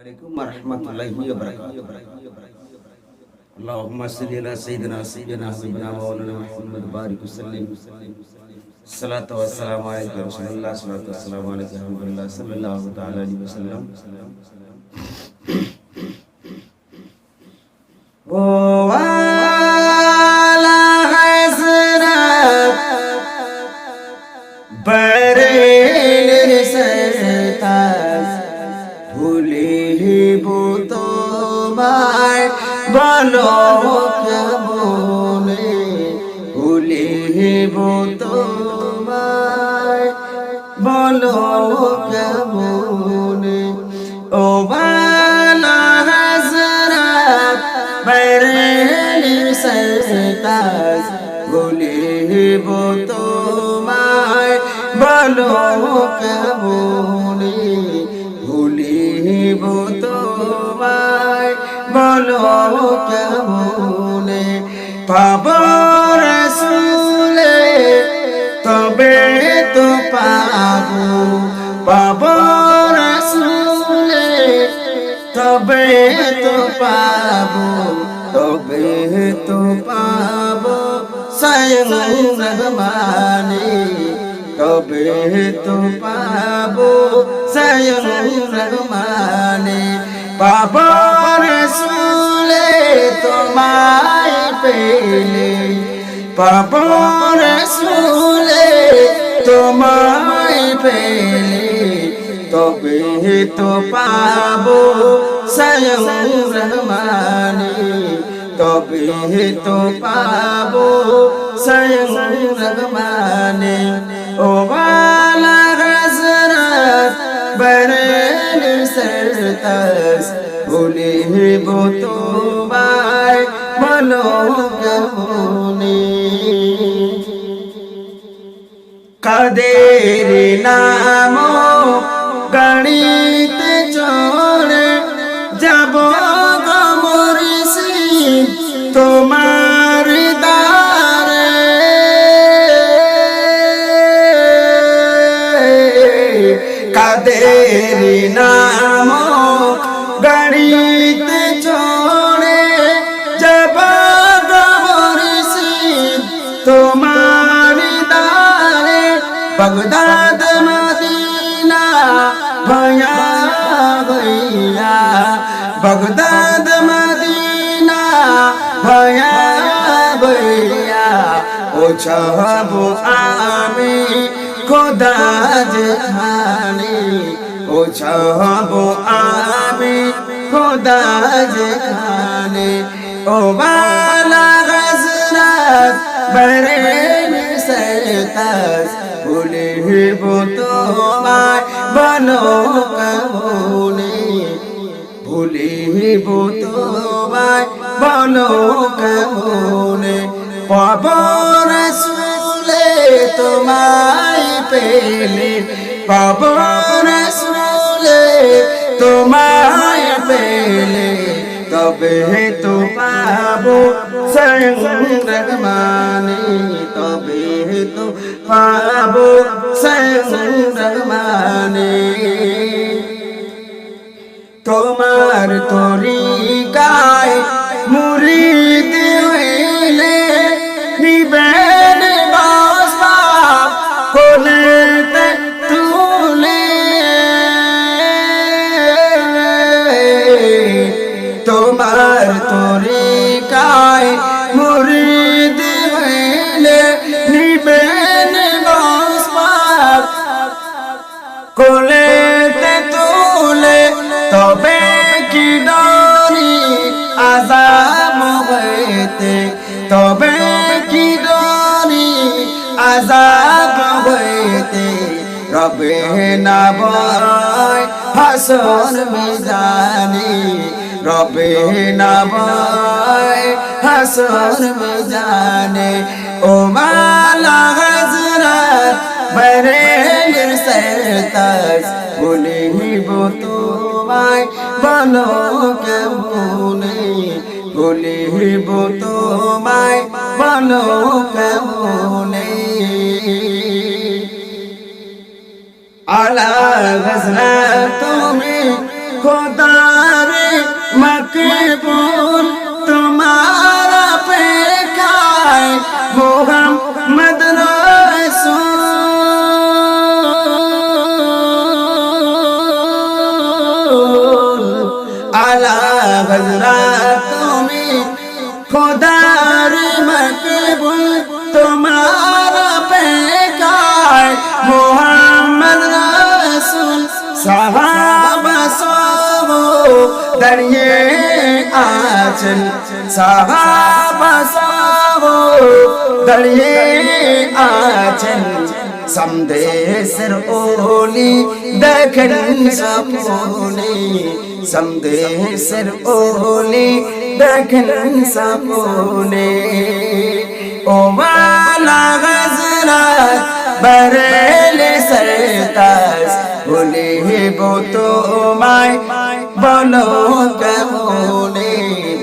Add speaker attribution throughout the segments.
Speaker 1: عليكم ورحمة الله وبركاته اللهم صل على سيدنا سيدنا حبيبنا مولانا محمد بارك وسلم الصلاة والسلام عليك يا رسول الله الصلاة والسلام عليك يا حبيب الله صلى الله تعالى عليه وسلم বলো কেমনে ভুলিব তোমায়। বলো কেমনে ও বালা হাজরাত বরের সরতাজ ভুলিব তোমায়। বলো কেমনে ভুলিব তোমায়। বলো কেমনে? পাব রসুলে, তবে তো পাবো। পাব রসুলে, তবে তো পাবো। তবে তো পাবো। স্বয়ং রহমানে, তবে তো পাবো। স্বয়ং রহমানে, পাবো রসুলে তোমায় পেলে পাবো রসুলে তোমায় পেলে, তবে তো পাবো স্বয়ং রহমানে, তবে তো পাবো স্বয়ং রহমানে। ও বালা হজরত বরেন সরতাস ভুলিব তোমায় বলো কেমনে কাদের নাম গাড়িতে চড়ে যাব গমরিসি তোমার বগদাদ মদিনা, ভয়া ভয়া, ও চাহব আমি খোদা জানে ও চাহব আমি খোদা জানে ও বালা গজরাত বরেন সরতাস ভুলিব তোমায় বলো তোমায় বলো কেমনে পবন শুলে তোমায় পেলে পবন শুলে তোমায় পেলে, তবে তো পাবো স্বয়ং রহমানে, তবে তো পাবো স্বয়ং রহমানে। তোমার তরিকায় আজাব হইতে রবে না বয়, হাসন মিজানি। রবে না বয়, হাসন মিজানে। ও মালা হজরত বরের সরতাস ভুলিব তোমায়, বলো কেমনে? ভুলিব তোমায়, বলো কেমনে? আলা গজরা তুমি খোদারে মকবুল সাহাবা সব দাঁড়িয়ে আছেন। সাহাবা সব দাঁড়িয়ে আছেন। সন্দেশের ওলি দেখেন সপনে সন্দেশের ওলি দেখেন সপনে ও মালা গজরাত বরেলে সরতাস বলে বো তোমায় বলো কেমনে?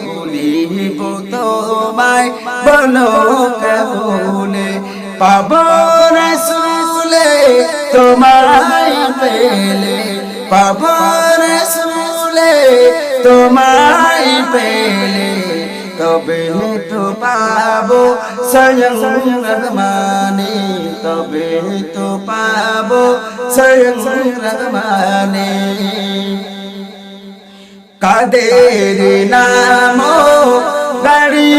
Speaker 1: বলিব তোমায় বলো কেমনে? পাব রসুলে তোমায় পেলে, পাব রসুলে তোমায় পেলে। তবে তো পাবো স্বয়ং রহমানে তবে তো পাবো স্বয়ং রহমানে। কাদের নাম গাড়িতে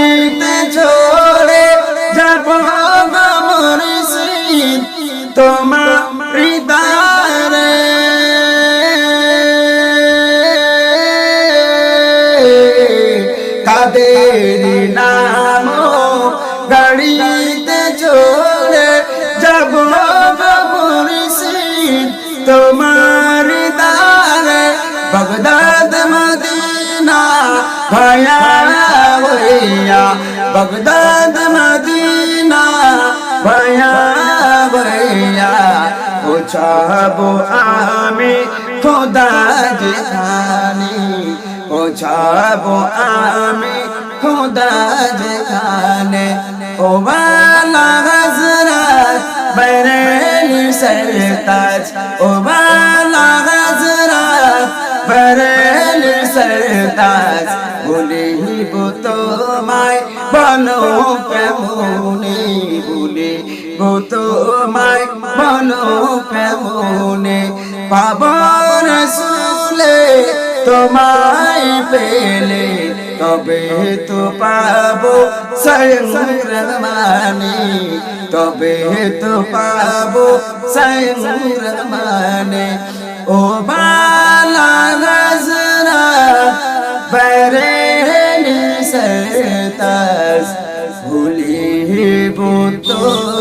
Speaker 1: ভয়া বগদাদ মদিনা ভয়া ভয়া পৌঁছাবো আমি খোদা জানি পৌঁছাবো আমি খোদা যেখানে ও বালা হজরত বরেলি সরতাজ ও বালা সরতাজ বলিব তোমায়, বলো কেমনে? বলিব তোমায়, বলো কেমনে? পাবন সুলে তোমায় পেলে, তবে তো পাবো স্বয়ং রহমানে তবে তো পাবো স্বয়ং রহমানে ও বালা সরতাস ভুলিব তোমায়